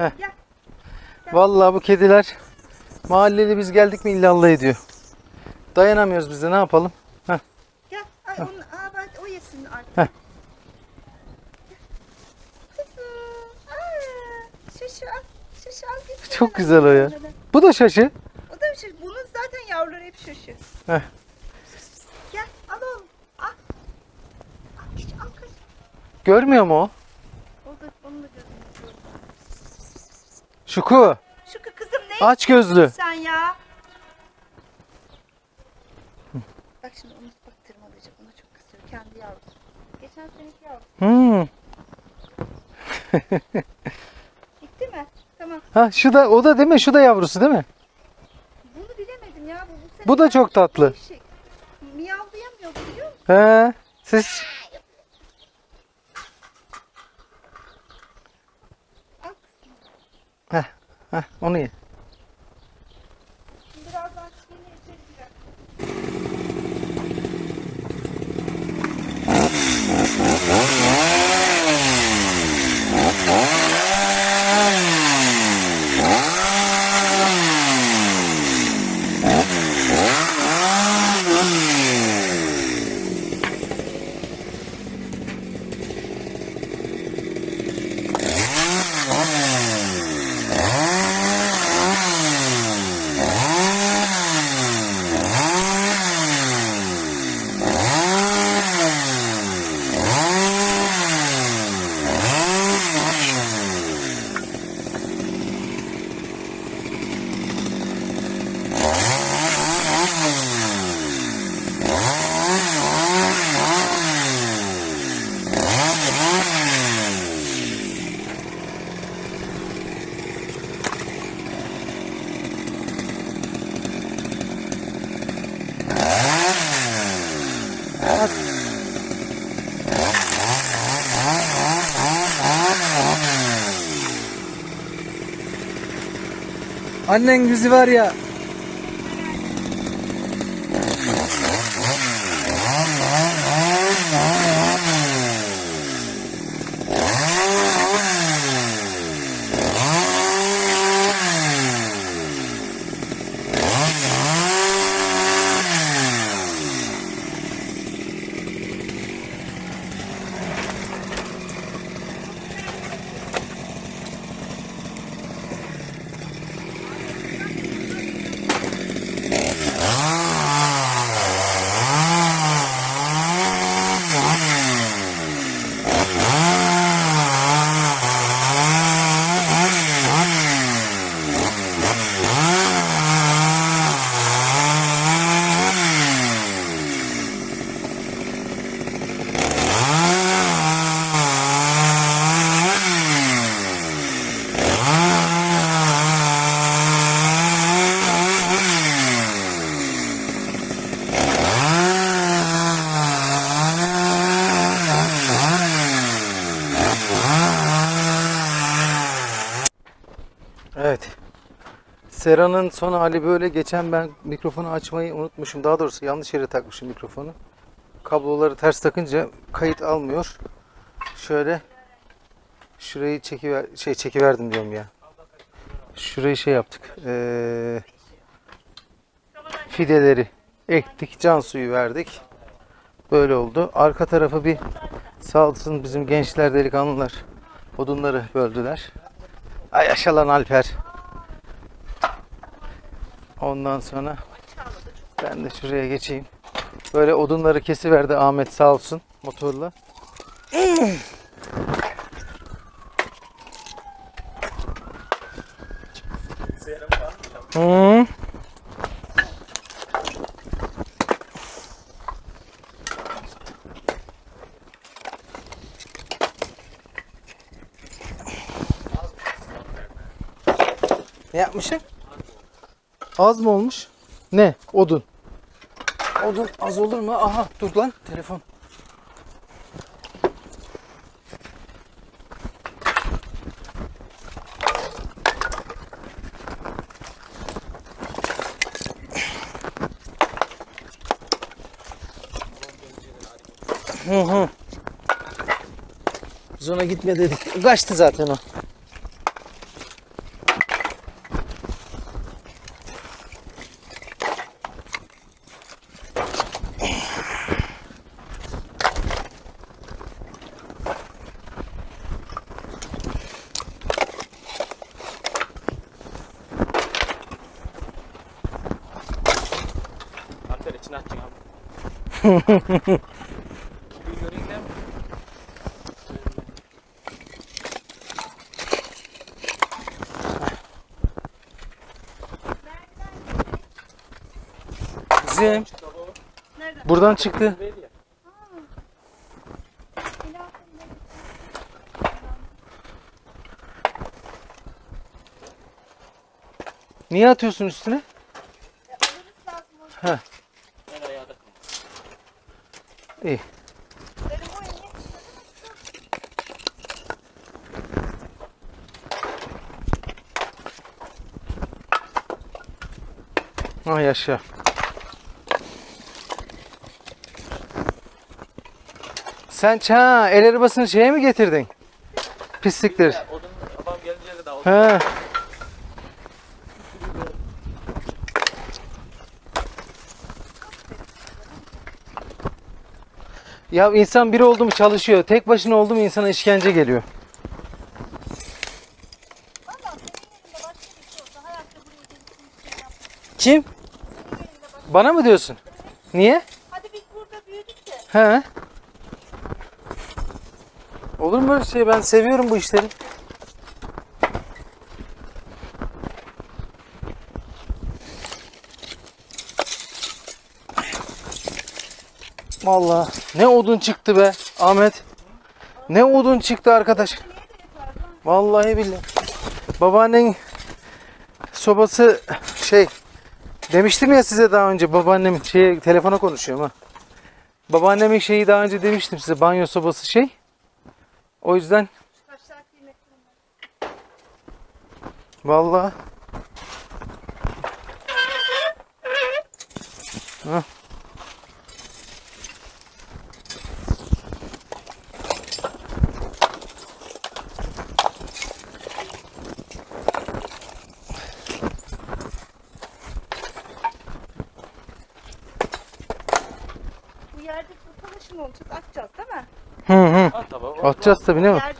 Heh. Gel. Vallahi bu kediler mahalleli biz geldik mi illallah ediyor. Dayanamıyoruz biz de ne yapalım? Heh. Gel. Ay, onu, aa, ben, o yesin artık. Heh. Kızım. Aa, şuşu al. Şuşu al. git Çok güzel o ya. Bu da şaşı. O da bir şey. Bunun zaten yavruları hep şuşu. Heh. Gel al oğlum. Al. Al geç al kız. Görmüyor mu? O da onun da gözünü Şuku. Şu kı- kızım ne Aç gözlü. sen ya? Bak şimdi onu bak tırmalayacak. Ona çok kızıyor. Kendi yavrusu. Geçen seneki yavrusu. Hmm. Gitti mi? Tamam. Ha şu da o da değil mi? Şu da yavrusu değil mi? Bunu bilemedim ya. Bu, bu, sene Bu da çok tatlı. değişik. Miyavlayamıyor biliyor musun? He. Siz Al. Heh, onu ye. Şimdi birazdan yine içeri Annen bizi var ya. Sera'nın son hali böyle. Geçen ben mikrofonu açmayı unutmuşum. Daha doğrusu yanlış yere takmışım mikrofonu. Kabloları ters takınca kayıt almıyor. Şöyle şurayı çekiver şey çekiverdim diyorum ya. Şurayı şey yaptık. Ee, fideleri ektik, can suyu verdik. Böyle oldu. Arka tarafı bir sağ olsun bizim gençler, delikanlılar odunları böldüler. Ay yaşa lan Alper. Ondan sonra ben de şuraya geçeyim. Böyle odunları kesiverdi Ahmet sağ olsun motorla. Hı. Ne yapmışım? Az mı olmuş? Ne? Odun. Odun az olur mu? Aha dur lan telefon. Hı hı. Biz ona gitme dedik. Kaçtı zaten o. Bir göreyim de. Bizim buradan çıktı. Niye atıyorsun üstüne? Da İyi. Ay yaşa. Sen ça el arabasını şeye mi getirdin? Pislikleri. Ya, Odun babam gelince de. He. Ya insan biri oldu mu çalışıyor. Tek başına oldu mu insana işkence geliyor. Şey şey. Kim? Başka Bana mı diyorsun? Niye? Hadi biz burada büyüdük de. He. Olur mu böyle şey? Ben seviyorum bu işleri. Vallahi ne odun çıktı be Ahmet. Ne odun çıktı arkadaş. Vallahi billahi. Babaannen sobası şey demiştim ya size daha önce babaannem şey telefona konuşuyorum ha. Babaannemin şeyi daha önce demiştim size banyo sobası şey. O yüzden vallahi Hah. Olacak? Atacağız değil mi? Hı hı. At tabağı. Atacağız tabii ne mi? Yerde